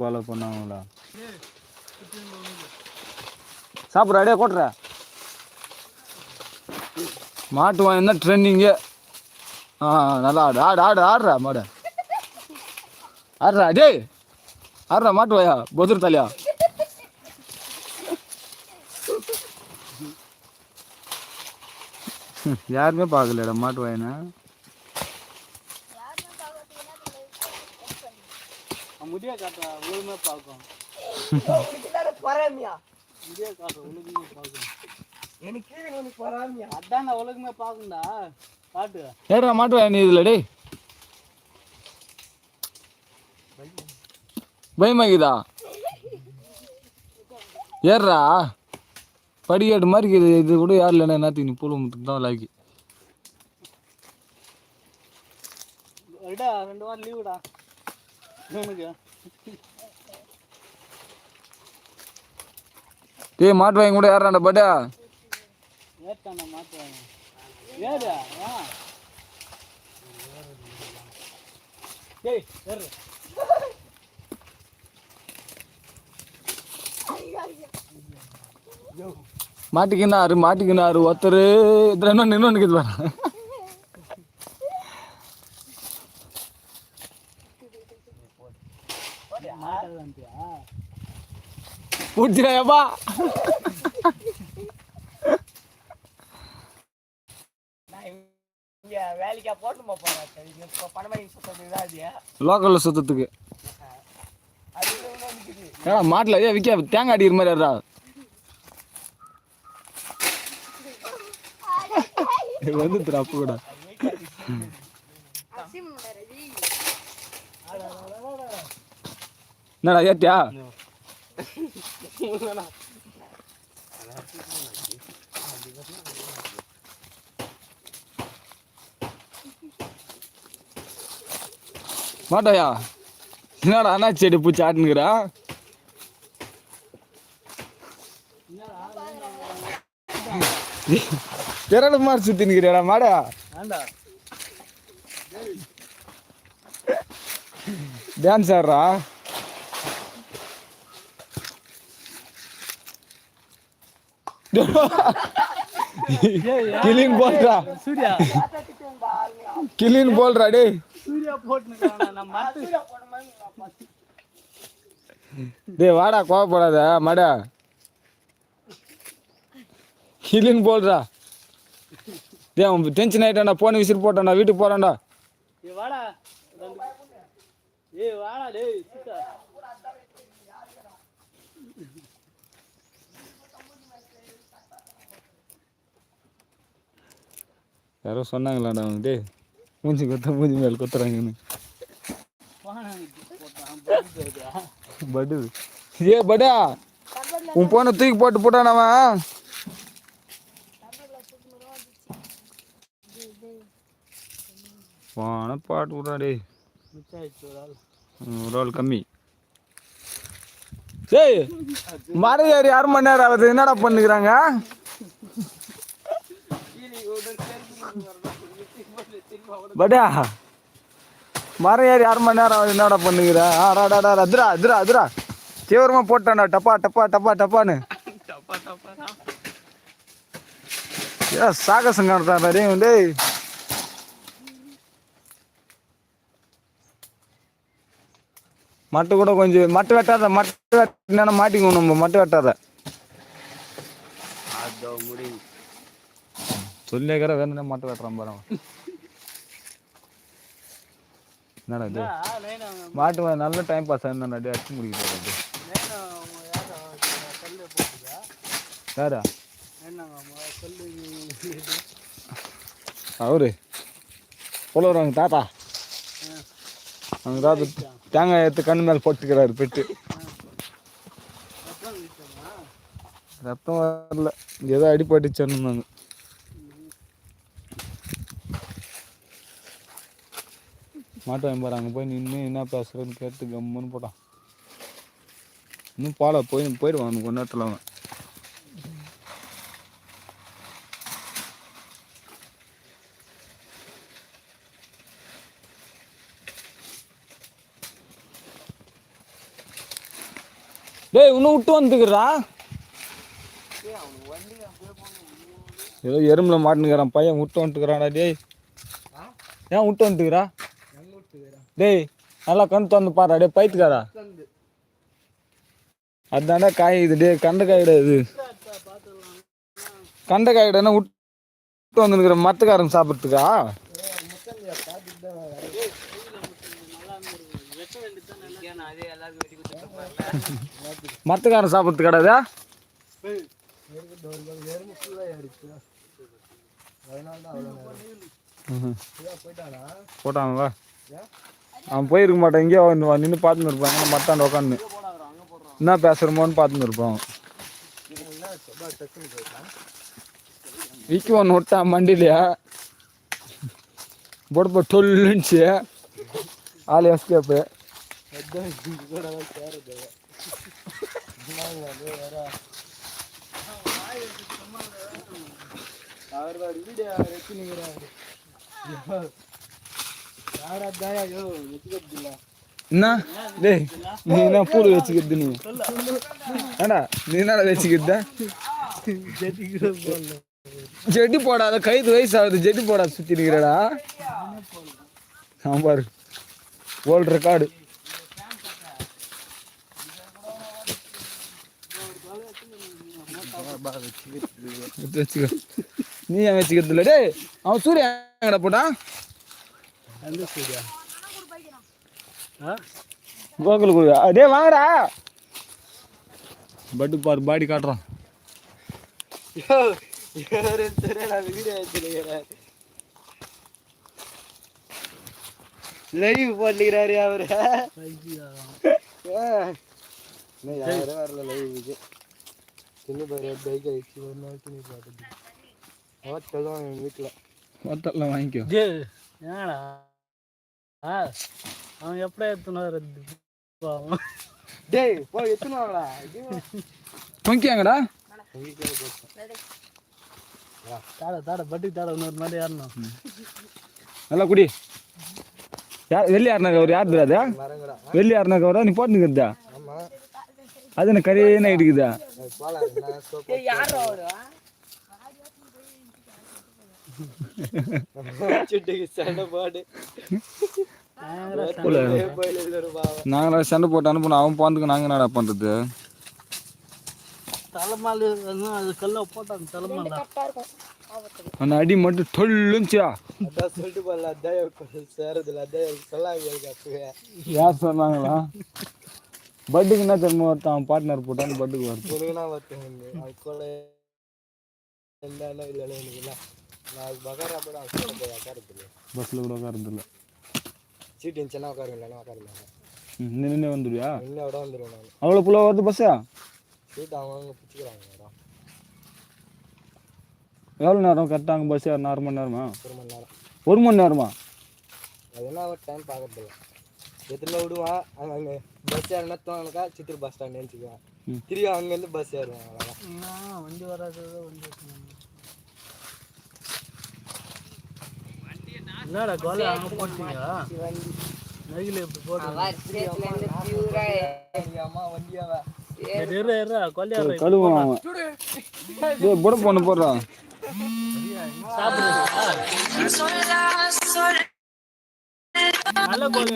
Follow பண்ணாங்களா சாப்பிட்ற அடியே கொட்டுற. மாட்டு வாங்கினா ட்ரெண்டிங்கு ஆ நல்லா ஆடு ஆடு ஆடு ஆடுறா மாடு. ஆடுறா டேய். ஆடுறா மாட்டு வாயா பொதுர் தலையா? யாருமே பார்க்கலடா மாட்டு வாயினா? முடிய காட்டுறா ஒழுங்கா பார்க்கும் பொறாமையா? முடிய காட்டுற ஒழுங்குமே பார்க்கும் எனக்கு உனக்கு பொறாமையா? அதான் ஒழுங்குமே பார்க்கும்டா காட்டு. ஏடா மாட்டு வாயா நீ இதில் டேய். பயமாக்குதா ஏறுறா படிக்கட்டு மாதிரி இருக்குது. இது கூட யார் இல்லைன்னா என்னத்துக்கு நீ பூல முத்துக்கு தான் லாக்கி ரெண்டு வாரம் லீவுடா இவனுக்கு டேய் மாட்டு வாங்கி கூட ஏறாண்டா பட்டா? ஏத்தாண்டா ஏறு ஆ டேய் ஏறு. மாட்டிக்கினாரு மாட்டிக்கினாரு ஒருத்தர் இதில் இன்னொன்று இன்னொன்று பாரு. இங்க வேலைக்கா போட்டுமா போறேன் லோக்கலில் சுத்தத்துக்கு ஏடா மாட்டில் ஏன் விற்க தேங்காய் அடிக்கிற மாதிரி ஏறா வந்து அப்போ கூட. என்னடா ஏத்தியா மாட்டாயா என்னடா அண்ணா செடி பூச்சி ஆட்டுனுக்குறா திரள மாதிரி சுத்தினுக்கிறியாடா மாடா வேண்டா டான்ஸ் ஆடுறா கிளீன் போல்றா சூர்யா கிளீன் போல்றா டேய் சூர்யா டேய் வாடா கோவப்படாத மாடா. கிளீன் போல்றா டேய் அவன் டென்ஷன் ஆயிட்டான்டா போன விசிறு போட்டான்டா வீட்டுக்கு போறான்டா. ஏய் வாடா. ஏய் வாடா டேய். யாரோ சொன்னாங்களாடா அவனுக்கு டேய் மூஞ்சி கொத்த மூஞ்சி மேல் கொத்துறாங்கன்னு. படு. ஏ படா. உன் போனை தூக்கி போட்டு போட்டான் அவன். போன பாட்டு விட்றா டேய். ஒரு ஆள் கம்மி. சரி மரம் ஏறி அரை மணி நேரம் ஆகுது என்னடா பண்ணுக்கிறாங்க படா மரம் ஏறி அரை மணி நேரம் ஆகுது. என்னடா பண்ணுகிற? ஆடாடா அதுரா அதுரா அதுரா தீவிரமா போட்டான்டா. டப்பா டப்பா டப்பா டப்பான்னு. ஏ சாகசம் காட்டுறா டேய் டேய். மட்டை கூட கொஞ்சம் மட்டை வெட்டாத மட்டை வெட்டினா மாட்டிக்கணும் நம்ம? மட்டை வெட்டாத. அதோ முடி சொல்லிக்கிற வேணும்னா மட்டை வெட்டுறான் பாரு. என்னடா இது? மாட்டு நல்ல டைம் பாஸ் ஆயிருந்தா அப்படியே அடிச்சு லைனா யாரா அவரு. புலவராங்க தாத்தா. அவங்க தாத்தா தேங்காய் எடுத்து கண்ணு மேலே போட்டுக்கிறாரு பெட்டு. ரத்தம் வரல. ஏதோ அடிபட்டுச்சுன்னாங்க மாட்டு வாங்கி பாரு அங்கே போய் நின்று என்ன பேசுகிறேன்னு கேட்டு கம்முன்னு போட்டான் இன்னும் பால போய் போயிடுவான் அவனுக்கு கொஞ்ச நேரத்தில் அவன். டேய் இன்னும் விட்டு வந்துக்கிறா ஏதோ எறும்புல மாட்டுனுக்கிறான் பையன் விட்டு வந்துட்டுக்கிறான்டா டேய். ஏன் விட்டு வந்துட்டுக்கிறா டேய் நல்லா கண் திறந்து பாரு டேய் பைத்துக்காரா அதான்டா காய் இது டேய் கண்ட காய்டா இது. கண்ட காய்டா விட்டு வந்துருக்கிற மத்தக்காரன் சாப்பிட்றதுக்கா? மத்தக்காரன் சாப்பிட்றது கிடையாதா போட்டான் வா. அவன் போயிருக்க மாட்டான். எங்கேயோ வந்து நின்று பார்த்துன்னு இருப்பான். மத்தாண்ட உட்காந்து என்ன பேசுகிறோமோன்னு பார்த்துன்னு இருப்பான். விக்கி ஒன்று விட்டான் மண்டிலையா? போட்டு போட்டு டொல்லுன்னுச்சு ஆள் எஸ்கேப்பு. என்ன? டேய் நீ என்ன பூடு வச்சுக்கிறது நீ. ஏண்டா நீ என்னடா வச்சுக்கிறத? ஜெட்டி போடாத கைது வயசு ஆகுது ஜெட்டி போடாத சுத்தி நிக்கிறடா. பாரு வேர்ல்ட் ரெக்கார்டு நீ ஏன் வச்சுக்கிறது இல்லை? டேய் அவன் சூர்யா எங்கடா போட்டான்? எந்த சூர்யா. ஆ? கோகுல் குருவியா டேய் வாங்கடா. பட்டு பாரு பாடி காட்டுறான். லைவ் பண்ணிக்கிறாரு அவரு. யாரும் வரல லைவுக்கு சின்ன பையன் பைக் ஆயிடுச்சு ஒரு நாள் துணி எங்கள் வீட்டில் மொத்தம்லாம் வாங்கிக்கோ. ஜே ஏடா அவன் எப்படா எத்தனை வருது பாவம். டேய் போ எத்தனை வாங்கடா தொங்கியாங்கடா? தாட தாட பட்டி தாட இன்னொரு மாதிரி ஏறணும். நல்லா குடி. யார் வெள்ளி யாருனா கவர் யார் தெரியாதா? வெள்ளி யாருனா கவரா நீ போட்டுக்கிறதா அது என்ன கரையே இருக்குதா நாங்களா சண்டை போட்டு அனுப்பணும் அவன் போனதுக்கு நாங்கள் என்னடா பண்ணுறது தலைமால் அது கல்ல போட்டாங்க தலைமால? அந்த அடி மட்டும் டொல்லுச்சியா அதான் சொல்லிட்டு போடல அதான் சேரதில்ல அதான் சொல்லாங்க யார் சொன்னாங்களா? பட்டுக்கு என்ன தெரியுமா ஒருத்தன் அவன் பார்ட்னர் போட்டான்னு பட்டுக்கு வருது. பஸ்ஸில் கூட உட்காரதில்ல சீட் இருந்துச்சுன்னா உட்காருங்க உட்காருங்க நின்று வந்துடுவியா இன்னும் விட வந்துடுவேன் நான். அவ்வளோ புள்ள வருது பஸ்ஸா? சீட் அவங்க அவங்க பிடிச்சிக்கிறாங்க மேடம் எவ்வளோ நேரம்? கரெக்டாக அங்கே பஸ் ஏறினா அரை மணி நேரமா? ஒரு மணி நேரம். ஒரு மணி நேரமா? அது என்ன ஒரு டைம் பார்க்கறதில்ல எத்தனை விடுவான் அங்கே அங்கே பஸ் ஏறினா தோணுக்கா சித்தூர் பஸ் ஸ்டாண்ட் நினச்சிக்குவேன். திரும்பி அங்கேருந்து பஸ் ஏறுவேன் வண்டி வராது வண்டி என்னடா கோலை அங்கே போட்டீங்க? நெகில இப்படி டேய் புட. பொண்ணு போடுறான் நல்ல கோழி